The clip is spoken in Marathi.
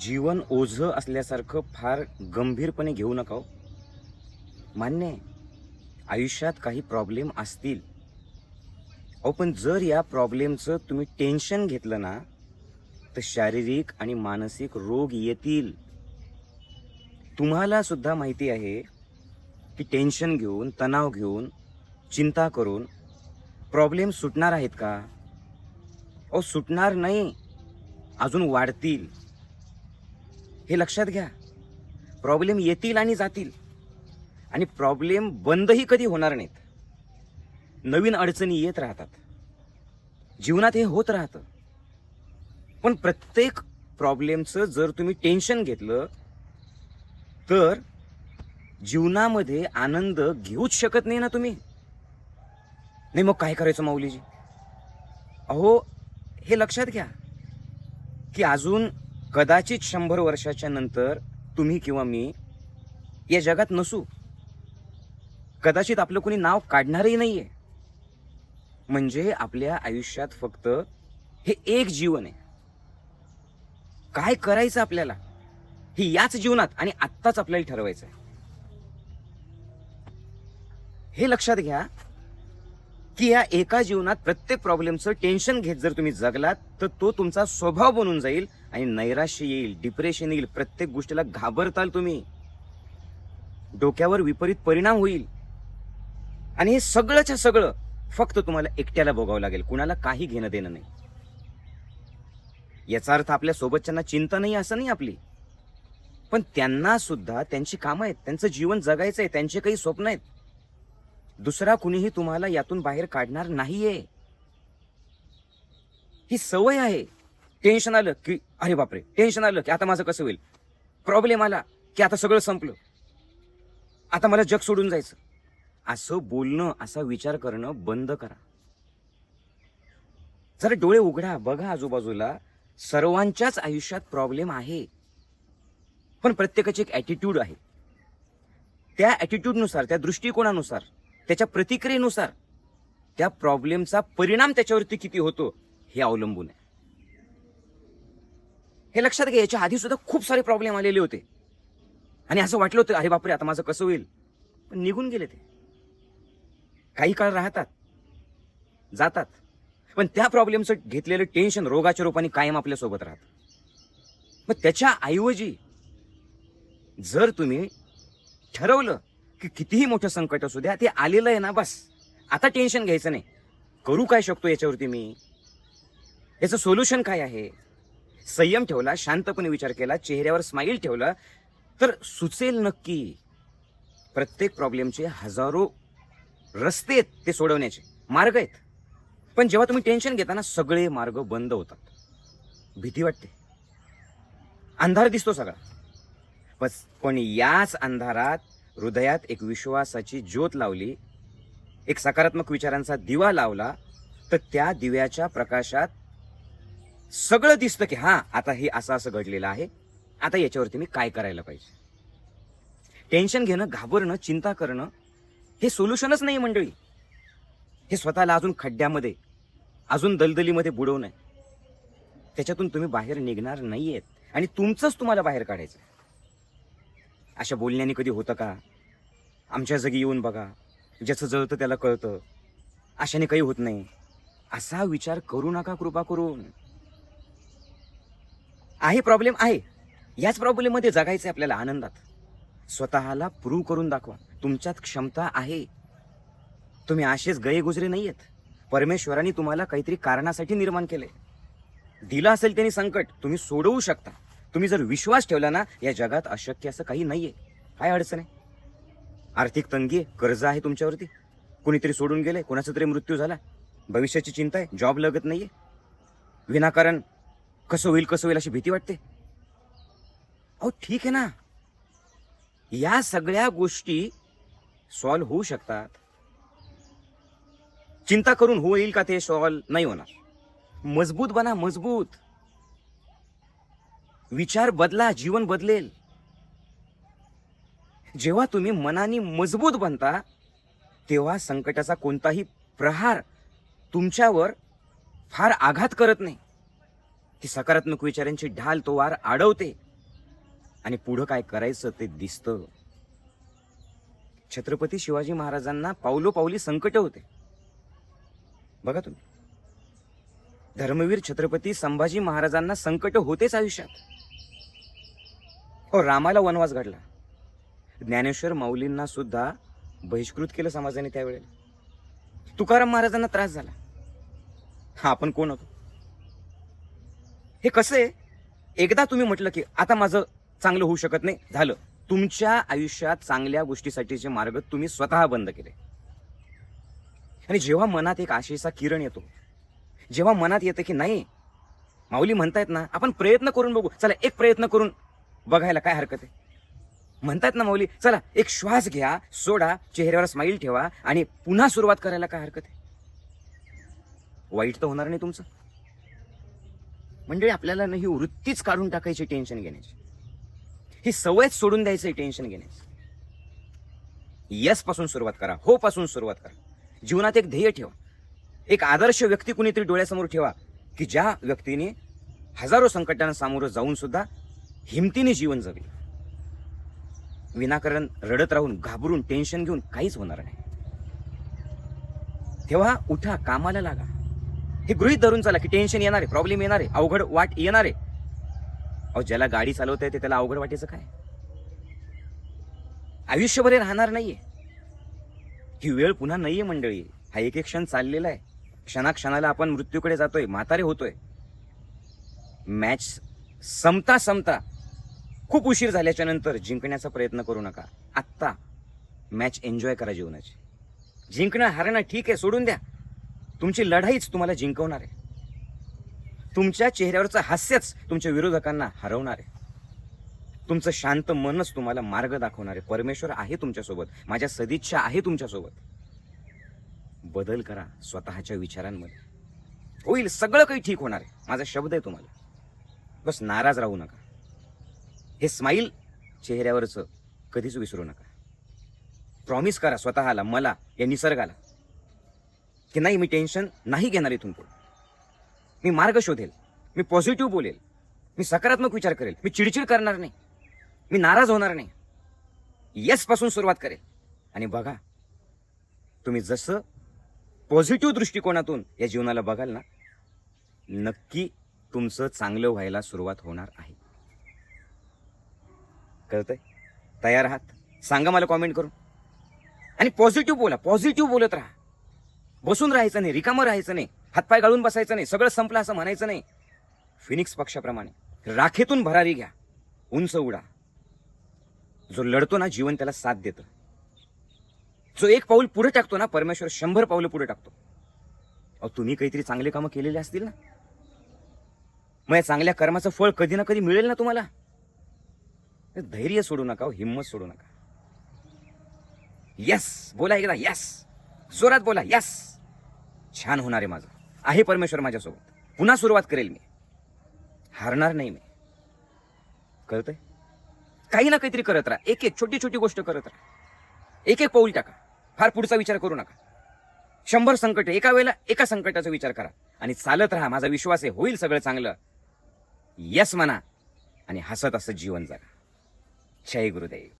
जीवन ओझं असल्यासारखं फार गंभीरपणे घेऊ नका हो. मान्य आहे आयुष्यात काही प्रॉब्लेम असतील. अहो पण जर या प्रॉब्लेमचं तुम्ही टेन्शन घेतलं ना तर शारीरिक आणि मानसिक रोग येतील. तुम्हाला सुद्धा माहिती आहे की टेन्शन घेऊन तणाव घेऊन चिंता करून प्रॉब्लेम सुटणार आहेत का? अहो सुटणार नाही अजून वाढतील. हे लक्षात घ्या. प्रॉब्लेम येतील आणि जातील. आणि प्रॉब्लेम बंदही कधी होणार नाहीत. नवीन अडचणी येत राहतात. जीवनात हे होत राहतं. पण प्रत्येक प्रॉब्लेमचं जर तुम्ही टेन्शन घेतलं तर जीवनामध्ये आनंद घेऊच शकत नाही ना तुम्ही. नाही मग काय करायचं माऊलीजी? अहो हे लक्षात घ्या. की अजून कदाचित शंभर वर्षाच्या नंतर तुम्ही किंवा मी या जगात नसू. कदाचित आपलं कोणी नाव काढणारही नाहीये. म्हणजे आपल्या आयुष्यात फक्त हे एक जीवन आहे. काय करायचं आपल्याला? हे याच जीवनात आणि आत्ताच आपल्याला ठरवायचं आहे. हे लक्षात घ्या की या एका जीवनात प्रत्येक प्रॉब्लेमचं टेन्शन घेत जर तुम्ही जगलात तर तो तुमचा स्वभाव बनून जाईल आणि नैराश्य येईल डिप्रेशन येईल प्रत्येक गोष्टीला घाबरताल तुम्ही. डोक्यावर विपरीत परिणाम होईल. आणि हे सगळंच्या सगळं फक्त तुम्हाला एकट्याला भोगावं लागेल. कुणाला काही घेणं देणं नाही. याचा अर्थ आपल्या सोबतच्यांना चिंता नाही असं नाही आपली. पण त्यांना सुद्धा त्यांची कामं आहेत त्यांचं जीवन जगायचं आहे त्यांचे काही स्वप्न आहेत. दुसरा कुणीही तुम्हाला यातून बाहेर काढणार नाहीये. ही सवय आहे. टेन्शन आलं की अरे बापरे टेन्शन आलं की आता माझं कसं होईल? प्रॉब्लेम आला की आता सगळं संपलं. आता मला जग सोडून जायचं. असं बोलणं असा विचार करणं बंद करा. जरा डोळे उघडा बघा आजूबाजूला. सर्वांच्याच आयुष्यात प्रॉब्लेम आहे. पण प्रत्येकाची एक ॲटिट्यूड आहे. त्या ॲटिट्यूडनुसार त्या दृष्टिकोनानुसार त्याच्या प्रतिक्रियेनुसार त्या प्रॉब्लेमचा परिणाम त्याच्यावरती किती होतो हे अवलंबून आहे. हे लक्षात घ्या याच्या आधी सुद्धा खूप सारे प्रॉब्लेम आलेले होते. आणि असं वाटलं होतं अरे बापरे आता माझं कसं होईल? पण निघून गेले ते. काही काळ राहतात जातात. पण त्या प्रॉब्लेमचं घेतलेलं टेन्शन रोगाच्या रूपाने कायम आपल्यासोबत राहतं. मग त्याच्या ऐवजी जर तुम्ही ठरवलं की कितीही मोठं संकट असू द्या ते आलेलं आहे ना बस. आता टेन्शन घ्यायचं नाही. करू काय शकतो याच्यावरती मी? याचं सोल्युशन काय आहे? संयम ठेवला शांतपणे विचार केला चेहऱ्यावर स्माईल ठेवला तर सुचेल नक्की प्रत्येक प्रॉब्लेमचे हजारो रस्ते आहेत ते सोडवण्याचे. मार्ग आहेत. पण जेव्हा तुम्ही टेन्शन घेता ना सगळे मार्ग बंद होतात. भीती वाटते. अंधार दिसतो सगळा. बस पण याच अंधारात हृदयात एक विश्वासाची ज्योत लावली एक सकारात्मक विचारांचा दिवा लावला तर त्या दिव्याच्या प्रकाशात सगळं दिसतं की हा आता हे असं असं घडलेलं आहे. आता याच्यावरती मी काय करायला पाहिजे? टेन्शन घेणं घाबरणं चिंता करणं हे सोल्युशनच नाही मंडळी. हे स्वतःला अजून खड्ड्यामध्ये अजून दलदलीमध्ये बुडवणं आहे. त्याच्यातून तुम्ही बाहेर निघणार नाही आहेत आणि तुमचंच तुम्हाला बाहेर काढायचं आहे. अशा बोलण्याने कधी होतं का? आमच्या जगी येऊन बघा. ज्याचं जळतं त्याला कळतं. अशाने काही होत नाही. असा विचार करू नका कृपा करून. आहे प्रॉब्लेम आहे. याच प्रॉब्लेममध्ये जगायचं आहे आपल्याला आनंदात. स्वतःला प्रूव्ह करून दाखवा. तुमच्यात क्षमता आहे. तुम्ही असेच गयेगुजरे नाही आहेत परमेश्वराने तुम्हाला काहीतरी कारणासाठी निर्माण केले दिलं असेल त्यांनी संकट तुम्ही सोडवू शकता. तुम्ही जर विश्वास ठेवला ना या जगात अशक्य असं काही नाही आहे काय अडचण आहे? आर्थिक तंगी आहे कर्ज आहे तुमच्यावरती. कोणीतरी सोडून गेले कोणाचा तरी मृत्यू झाला. भविष्याची चिंता आहे जॉब लगत आहे विनाकारण कसं होईल कसं होईल अशी भीती वाटते? अहो ठीक आहे ना. या सगळ्या गोष्टी सॉल्व्ह होऊ शकतात. चिंता करून होईल का ते सॉल्व्ह नाही होणार. मजबूत बना मजबूत. विचार बदला जीवन बदलेल. जेव्हा तुम्ही मनाने मजबूत बनता तेव्हा संकटाचा कोणताही प्रहार तुमच्यावर फार आघात करत नाही. ती सकारात्मक विचारांची ढाल तो वार अडवते आणि पुढं काय करायचं ते दिसतं. छत्रपती शिवाजी महाराजांना पावलोपावली संकट होते. बघा तुम्ही. धर्मवीर छत्रपती संभाजी महाराजांना संकट होतेच आयुष्यात. हो रामाला वनवास घडला. ज्ञानेश्वर माऊलींना सुद्धा बहिष्कृत केलं समाजाने त्यावेळेला. तुकाराम महाराजांना त्रास झाला. हा आपण कोण होतो हे कसं आहे? एकदा तुम्ही म्हटलं की आता माझं चांगलं होऊ शकत नाही झालं. तुमच्या आयुष्यात चांगल्या गोष्टीसाठीचे मार्ग तुम्ही स्वतः बंद केले. आणि जेव्हा मनात एक आशेचा किरण येतो जेव्हा मनात येतं की नाही माऊली म्हणतायत ना आपण प्रयत्न करून बघू. चला एक प्रयत्न करून बघायला काय हरकत आहे? म्हणतात ना माऊली चला एक श्वास घ्या सोडा चेहऱ्यावर स्माईल ठेवा आणि पुन्हा सुरुवात करायला काय हरकत आहे? वाईट तर होणार नाही तुमचं. मंडळी आपल्याला ना ही वृत्तीच काढून टाकायची टेन्शन घेण्याची. ही सवयच सोडून द्यायची टेन्शन घेण्याची. यसपासून सुरुवात करा हो पासून सुरुवात करा. जीवनात एक ध्येय ठेवा. एक आदर्श व्यक्ती कुणीतरी डोळ्यासमोर ठेवा की ज्या व्यक्तीने हजारो संकटांना सामोरं जाऊन सुद्धा हिमतीने जीवन जगले. विनाकारण रडत राहून घाबरून टेन्शन घेऊन काहीच होणार नाही. तेव्हा उठा कामाला लागा. हे गृहित धरून चला की टेन्शन येणार आहे प्रॉब्लेम येणार आहे अवघड वाट येणार आहे. अहो ज्याला गाडी चालवता येते त्याला अवघड वाटेचं काय? आयुष्यभर राहणार नाहीये. ही वेळ पुन्हा नाहीये मंडळी. हा एक एक क्षण चाललेला आहे. क्षणाक्षणाला आपण मृत्यूकडे जातोय म्हातारे होतोय. मॅच संपता संपता खूप उशीर झाल्याच्यानंतर जिंकण्याचा प्रयत्न करू नका. आत्ता मॅच एन्जॉय करा जीवनाची. जिंकणं हारणं ठीक आहे सोडून द्या. तुमची लढाईच तुम्हाला जिंकवणार आहे. तुमच्या चेहऱ्यावरचं हास्यच तुमच्या विरोधकांना हरवणार आहे. तुमचं शांत मनच तुम्हाला मार्ग दाखवणार आहे. परमेश्वर आहे तुमच्यासोबत. माझ्या सदिच्छा आहे तुमच्यासोबत. बदल करा स्वतःच्या विचारांमध्ये. होईल सगळं काही ठीक होणार आहे. माझा शब्द आहे तुम्हाला. बस नाराज राहू नका. हे स्माईल चेहऱ्यावरचं कधीच विसरू नका. प्रॉमिस करा स्वतःला मला या निसर्गाला. की नाही मी टेन्शन नाही घेणार इथून पुढे. मी मार्ग शोधेल मी पॉझिटिव्ह बोलेल मी सकारात्मक विचार करेल मी चिडचिड करणार नाही मी नाराज होणार नाही. यसपासून सुरुवात करेल. आणि बघा तुम्ही जसं पॉझिटिव्ह दृष्टिकोनातून या जीवनाला बघाल ना नक्की तुमचं चांगलं व्हायला सुरुवात होणार आहे. कळतंय? तयार आहात? सांगा मला कॉमेंट करून. आणि पॉझिटिव्ह बोला पॉझिटिव्ह बोलत राहा. बसून राहायचं नाही रिकामं राहायचं नाही हातपाय गाळून बसायचं नाही सगळं संपलं असं म्हणायचं नाही. फिनिक्स पक्षाप्रमाणे राखेतून भरारी घ्या उंच उडा. जो लढतो ना जीवन त्याला साथ देतं. जो एक पाऊल पुढे टाकतो ना परमेश्वर शंभर पाऊल पुढे टाकतो. अहो तुम्ही काहीतरी चांगले कामं केलेले असतील ना? मग या चांगल्या कर्माचं फळ कधी ना कधी मिळेल ना तुम्हाला? धैर्य सोडू नका हो, हिंमत सोडू नका. यस बोला एकदा यस जोरात बोला यस छान होणार आहे माझं. आहे परमेश्वर माझ्यासोबत. पुन्हा सुरुवात करेल मी. हारणार नाही मी. कळतंय? काही ना काहीतरी करत राहा. एक एक छोटी छोटी गोष्ट करत राहा. एक एक पाऊल टाका. फार पुढचा विचार करू नका. शंभर संकट एका वेळेला एका संकटाचा विचार करा. आणि चालत राहा. माझा विश्वास आहे. होईल सगळं चांगलं. यस म्हणा. आणि हसत असं जीवन जगा. जय गुरुदेव.